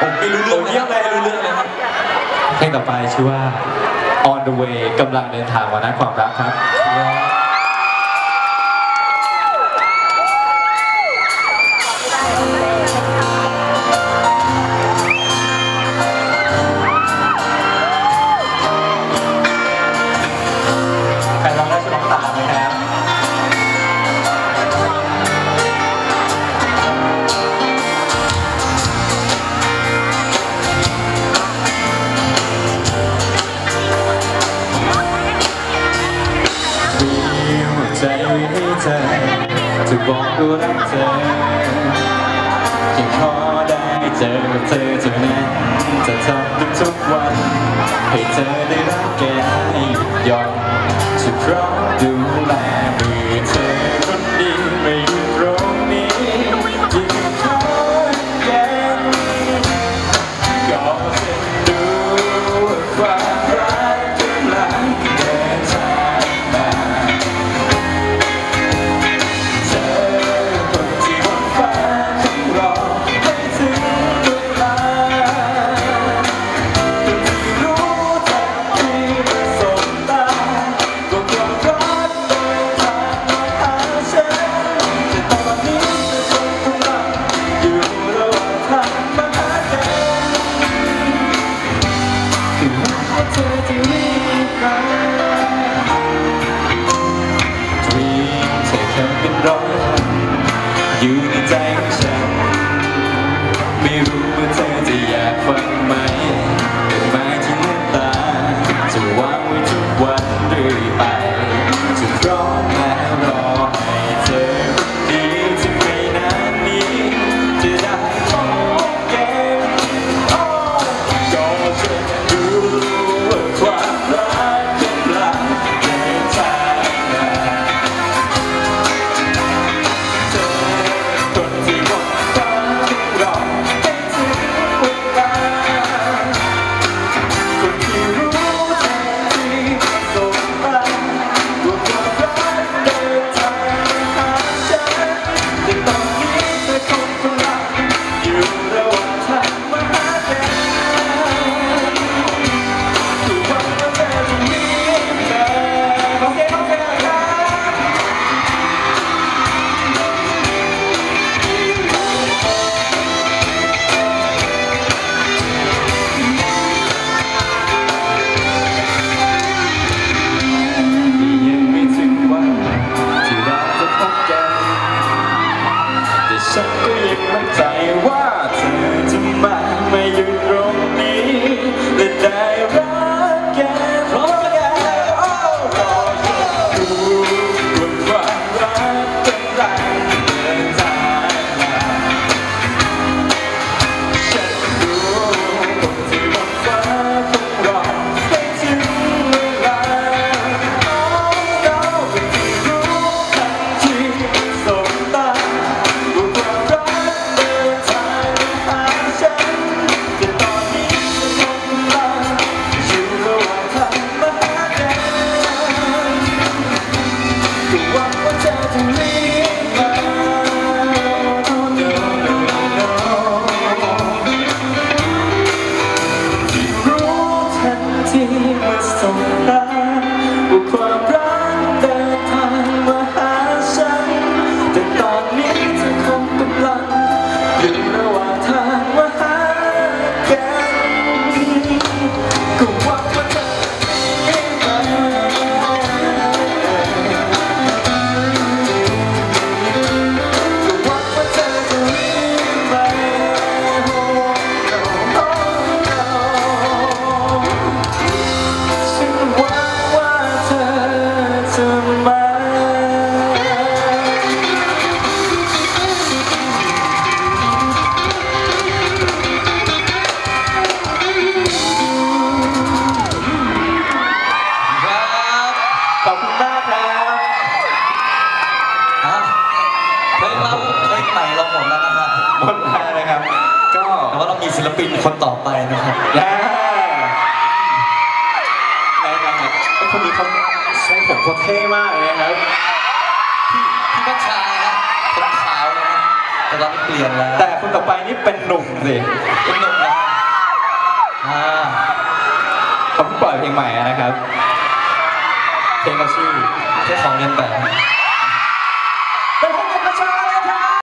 ผมไปรู้เรื่องเยี่ยมลยรู้เรื่องเลยครับเพลงต่อไปชื่อว่า On the Way กำลังเดินทางวันะความรักครับ ใจให้เธอจะบอกกูรักเธอเพีงขอได้เจอเธอเท่านั้นจะทำทุกวัน you หมแล้นะครับ ก็แต่ว่าเรามีศิลปินคนต่อไปนะครับได้นะครับไอ้คนนี้เขาใช้ผมเขาเท่มากเลยครับพี่พี่กัชชานะผมขาวนะแต่เราเปลี่ยนแล้ว แต่คนต่อไปนี่เป็นหนุ่มสิเป็นหนุ่มนะครับเขาเปิดเพลงใหม่นะครับ เพลงชื่อแค่ของเรียนแบบ